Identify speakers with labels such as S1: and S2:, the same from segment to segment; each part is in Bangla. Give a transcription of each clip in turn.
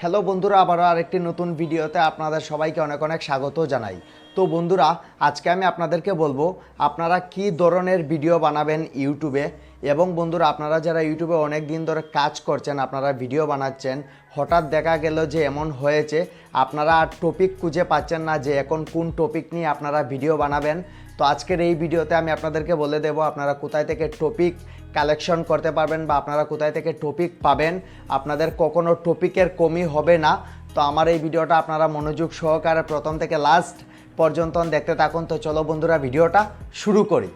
S1: হ্যালো বন্ধুরা, আবারও আরেকটি নতুন ভিডিওতে আপনাদের সবাইকে অনেক অনেক স্বাগত জানাই। তো বন্ধুরা, আজকে আমি আপনাদেরকে বলব, আপনারা কি ধরনের ভিডিও বানাবেন ইউটিউবে? এবং বন্ধুরা, আপনারা যারা ইউটিউবে অনেক দিন ধরে কাজ করছেন, আপনারা ভিডিও বানাচ্ছেন, হঠাৎ দেখা গেল যে এমন হয়েছে, আপনারা আর টপিক খুঁজে পাচ্ছেন না যে এখন কোন টপিক নিয়ে আপনারা ভিডিও বানাবেন। তো আজকের এই ভিডিওতে আমি আপনাদেরকে বলে দেব আপনারা কোথায় থেকে টপিক কালেকশন করতে পারবেন বা আপনারা কোথায় থেকে টপিক পাবেন। আপনাদের কখনো টপিকের কমি হবে না। তো আমার এই ভিডিওটা আপনারা মনোযোগ সহকারে প্রথম থেকে লাস্ট পর্যন্ত দেখতে থাকুন। তো চলো বন্ধুরা, ভিডিওটা শুরু করি।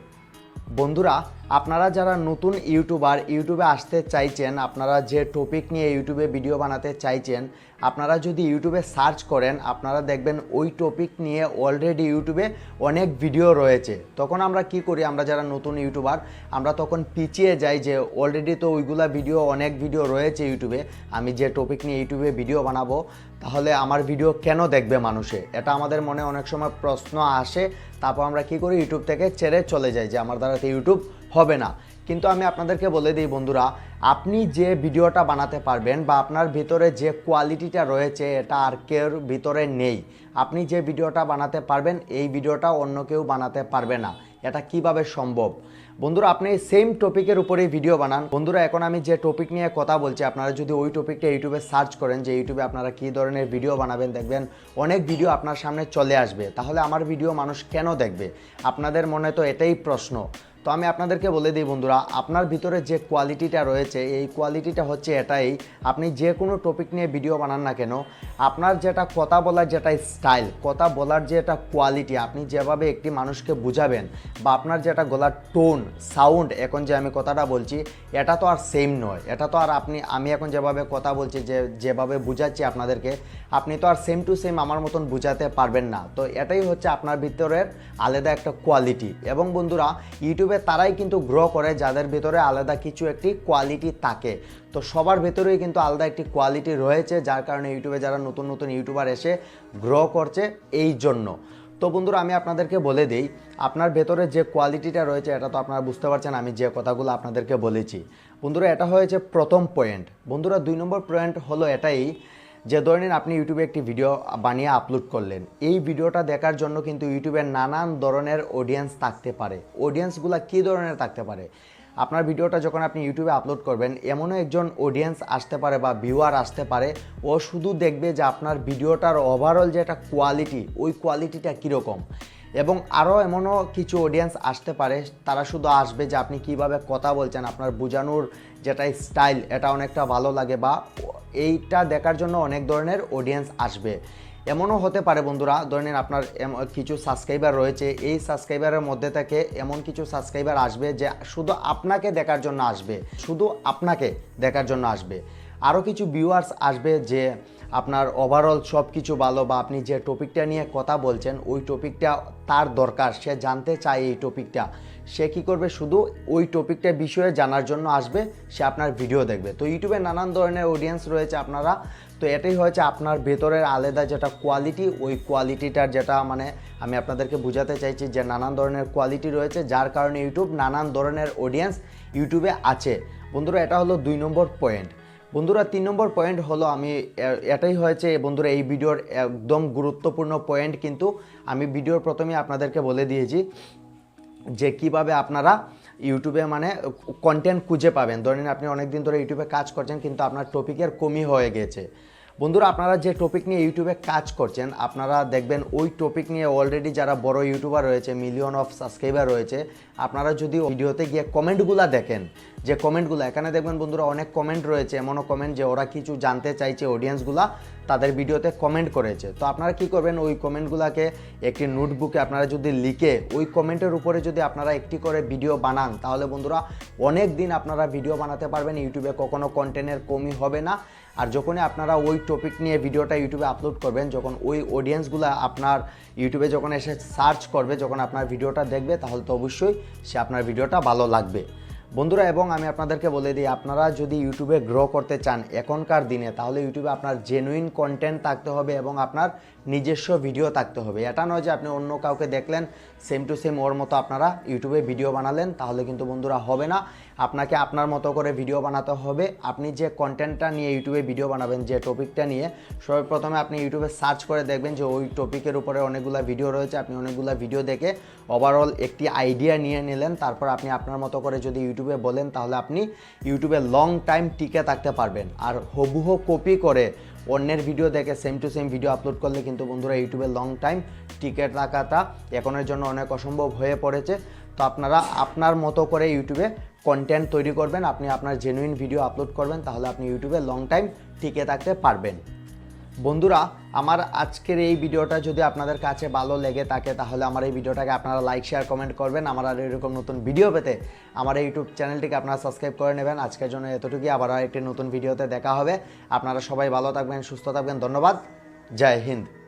S1: বন্ধুরা আপনারা যারা নতুন ইউটিউবার, ইউটিউবে আসতে চাইছেন, আপনারা যে টপিক নিয়ে ইউটিউবে ভিডিও বানাতে চাইছেন, আপনারা যদি ইউটিউবে সার্চ করেন, আপনারা দেখবেন ওই টপিক নিয়ে অলরেডি ইউটিউবে অনেক ভিডিও রয়েছে। তখন আমরা কি করি? আমরা যারা নতুন ইউটিউবার, আমরা তখন পিছিয়ে যাই যে অলরেডি তো ওইগুলা ভিডিও অনেক ভিডিও রয়েছে ইউটিউবে, আমি যে টপিক নিয়ে ইউটিউবে ভিডিও বানাবো, তাহলে আমার ভিডিও কেন দেখবে মানুষে? এটা আমাদের মনে অনেক সময় প্রশ্ন আসে, তারপর আমরা কি করি? ইউটিউব থেকে ছেড়ে চলে যাই যে আমার দ্বারা তো ইউটিউব হবে না। কিন্তু আমি আপনাদেরকে বলে দিই বন্ধুরা, আপনি যে ভিডিওটা বানাতে পারবেন বা আপনার ভিতরে যে কোয়ালিটিটা রয়েছে, এটা আর কেউর ভিতরে নেই। আপনি যে ভিডিওটা বানাতে পারবেন, এই ভিডিওটা অন্য কেউ বানাতে পারবে না। এটা কীভাবে সম্ভব? বন্ধুরা, আপনি সেম টপিকের উপরেই ভিডিও বানান। বন্ধুরা, এখন আমি যে টপিক নিয়ে কথা বলছি, আপনারা যদি ওই টপিকটা ইউটিউবে সার্চ করেন যে ইউটিউবে আপনারা কী ধরনের ভিডিও বানাবেন, দেখবেন অনেক ভিডিও আপনার সামনে চলে আসবে। তাহলে আমার ভিডিও মানুষ কেন দেখবে? আপনাদের মনে তো এটাই প্রশ্ন। তো আমি আপনাদেরকে বলে দিই বন্ধুরা, আপনার ভিতরে যে কোয়ালিটিটা রয়েছে, এই কোয়ালিটিটা হচ্ছে এটাই, আপনি যে কোনো টপিক নিয়ে ভিডিও বানান না কেন, আপনার যেটা কথা বলার যেটা স্টাইল কথা বলার যে একটা কোয়ালিটি আপনি যেভাবে একটি মানুষকে বুঝাবেন বা আপনার যেটা গলার টোন সাউন্ড এখন যে আমি কথাটা বলছি, এটা তো আর সেম নয়। এটা তো আর আপনি, আমি এখন যেভাবে কথা বলছি, যে যেভাবে বুঝাচ্ছি আপনাদেরকে, আপনি তো আর সেম টু সেম আমার মতন বুঝাতে পারবেন না। তো এটাই হচ্ছে আপনার ভিতরের আলাদা একটা কোয়ালিটি এবং বন্ধুরা ইউটিউবে তারাই কিন্তু গ্রো করে, যাদের ভিতরে আলাদা কিছু একটি কোয়ালিটি থাকে। তো সবার ভেতরেই কিন্তু আলাদা একটি কোয়ালিটি রয়েছে, যার কারণে ইউটিউবে যারা নতুন নতুন ইউটিউবার এসে গ্রো করছে এই জন্য। তো বন্ধুরা, আমি আপনাদেরকে বলে দিই, আপনার ভেতরে যে কোয়ালিটিটা রয়েছে, এটা তো আপনারা বুঝতে পারছেন, আমি যে কথাগুলো আপনাদেরকে বলেছি। বন্ধুরা, এটা হয়েছে প্রথম পয়েন্ট বন্ধুরা, দুই নম্বর পয়েন্ট হলো এটাই যে ধরে নিন আপনি ইউটিউবে একটি ভিডিও বানিয়ে আপলোড করলেন। এই ভিডিওটা দেখার জন্য কিন্তু ইউটিউবের নানান ধরনের অডিয়েন্স থাকতে পারে। অডিয়েন্সগুলো কী ধরনের থাকতে পারে? আপনার ভিডিওটা যখন আপনি ইউটিউবে আপলোড করবেন, এমনও একজন অডিয়েন্স আসতে পারে বা ভিউয়ার আসতে পারে, ও শুধু দেখবে যে আপনার ভিডিওটার ওভারঅল যে একটা কোয়ালিটি ওই কোয়ালিটিটা কীরকম। এবং আরও এমনও কিছু অডিয়েন্স আসতে পারে, তারা শুধু আসবে যে আপনি কীভাবে কথা বলছেন, আপনার বোঝানোর যেটা স্টাইল এটা অনেকটা ভালো লাগে বা এইটা দেখার জন্য অনেক ধরনের অডিয়েন্স আসবে। এমনও হতে পারে বন্ধুরা ধরে নিন আপনার কিছু সাবস্ক্রাইবার রয়েছে, এই সাবস্ক্রাইবারের মধ্যে থেকে এমন কিছু সাবস্ক্রাইবার আসবে যে শুধু আপনাকে দেখার জন্য আসবে, শুধু আপনাকে দেখার জন্য আসবে। আরও কিছু ভিউয়ার্স আসবে যে আপনার ওভারঅল সব কিছু ভালো বা আপনি যে টপিকটা নিয়ে কথা বলছেন, ওই টপিকটা তার দরকার। সে জানতে চায় এই টপিকটা। সে কি করবে? শুধু ওই টপিকটা বিষয়ে জানার জন্য আসবে, সে আপনার ভিডিও দেখবে। তো ইউটিউবে নানান ধরনের অডিয়েন্স রয়েছে আপনারা। তো এটাই হয়েছে আপনার ভেতরের আলাদা যেটা কোয়ালিটি ওই কোয়ালিটিটার যেটা মানে আমি আপনাদেরকে বোঝাতে চাইছি যে নানান ধরনের কোয়ালিটি রয়েছে, যার কারণে ইউটিউব নানান ধরনের অডিয়েন্স ইউটিউবে আছে। বন্ধুরা, এটা হলো দুই নম্বর পয়েন্ট বন্ধুরা, তিন নম্বর পয়েন্ট হলো আমি এটাই হয়েছে, বন্ধুরা, এই ভিডিওর একদম গুরুত্বপূর্ণ পয়েন্ট কিন্তু আমি ভিডিওর প্রথমে আপনাদেরকে বলে দিয়েছি যে কীভাবে আপনারা ইউটিউবে মানে কন্টেন্ট খুঁজে পাবেন। ধরেন আপনি অনেক দিন ধরে ইউটিউবে কাজ করছেন, কিন্তু আপনার টপিকের কমই হয়ে গেছে। বন্ধুরা, আপনারা যে টপিক নিয়ে ইউটিউবে কাজ করছেন, আপনারা দেখবেন ওই টপিক নিয়ে অলরেডি যারা বড় ইউটিউবার রয়েছে মিলিয়ন অফ সাবস্ক্রাইবার রয়েছে, আপনারা যদি ভিডিওতে গিয়ে কমেন্টগুলো দেখেন যে কমেন্টগুলো, এখানে দেখবেন বন্ধুরা অনেক কমেন্ট রয়েছে, এমনও কমেন্ট যে ওরা কিছু জানতে চাইছে অডিয়েন্সগুলা তাদের ভিডিওতে কমেন্ট করেছে। তো আপনারা কি করবেন, ওই কমেন্টগুলোকে একটি নোটবুকে আপনারা যদি লিখে, ওই কমেন্টের উপরে যদি আপনারা একটি করে ভিডিও বানান, তাহলে বন্ধুরা অনেক দিন আপনারা ভিডিও বানাতে পারবেন, ইউটিউবে কখনো কন্টেন্টের কমই হবে না। আর যখনই আপনারা ওই টপিক নিয়ে ভিডিওটা ইউটিউবে আপলোড করবেন, যখন ওই অডিয়েন্সগুলো আপনার ইউটিউবে যখন এসে সার্চ করবে, যখন আপনার ভিডিওটা দেখবে, তাহলে তো অবশ্যই সে আপনার ভিডিওটা ভালো লাগবে। বন্ধুরা, এবং আমি আপনাদেরকে বলে দিই, আপনারা যদি ইউটিউবে গ্রো করতে চান এখনকার দিনে, তাহলে ইউটিউবে আপনার জেনুইন কন্টেন্ট থাকতে হবে এবং আপনার নিজস্ব ভিডিও থাকতে হবে। এটা নয় যে আপনি অন্য কাউকে দেখলেন সেম টু সেম ওর মতো আপনারা ইউটিউবে ভিডিও বানালেন, তাহলে কিন্তু বন্ধুরা হবে না। আপনাকে আপনার মতো করে ভিডিও বানাতে হবে। আপনি যে কন্টেন্টটা নিয়ে ইউটিউবে ভিডিও বানাবেন, যে টপিকটা নিয়ে, সর্বপ্রথমে আপনি ইউটিউবে সার্চ করে দেখবেন যে ওই টপিকের উপরে অনেকগুলো ভিডিও রয়েছে। আপনি অনেকগুলো ভিডিও দেখে ওভারঅল একটি আইডিয়া নিয়ে নিলেন, তারপর আপনি আপনার মতো করে যদি ইউটিউবে বলেন, তাহলে আপনি ইউটিউবে লং টাইম টিকে থাকতে পারবেন। আর হবুহ কপি করে অন্যের ভিডিও দেখে same to same video upload করলে কিন্তু বন্ধুরা ইউটিউবে লং টাইম টিকে রাখাটা এখনের জন্য অনেক অসম্ভব হয়ে পড়েছে। তো আপনারা আপনার মতো করে ইউটিউবে কন্টেন্ট তৈরি করবেন, আপনি আপনার জেনুইন ভিডিও আপলোড করবেন, তাহলে আপনি ইউটিউবে লং টাইম টিকে থাকতে পারবেন। বন্ধুরা, আমার আজকের এই ভিডিওটা যদি আপনাদের কাছে ভালো লেগে থাকে, তাহলে আমার এই ভিডিওটাকে আপনারা লাইক শেয়ার কমেন্ট করবেন। আমার আর এরকম নতুন ভিডিও পেতে আমার এই ইউটিউব চ্যানেলটিকে আপনারা সাবস্ক্রাইব করে নেবেন। আজকের জন্য এতটুকুই। আবার একটি নতুন ভিডিওতে দেখা হবে। আপনারা সবাই ভালো থাকবেন, সুস্থ থাকবেন। ধন্যবাদ। জয় হিন্দ।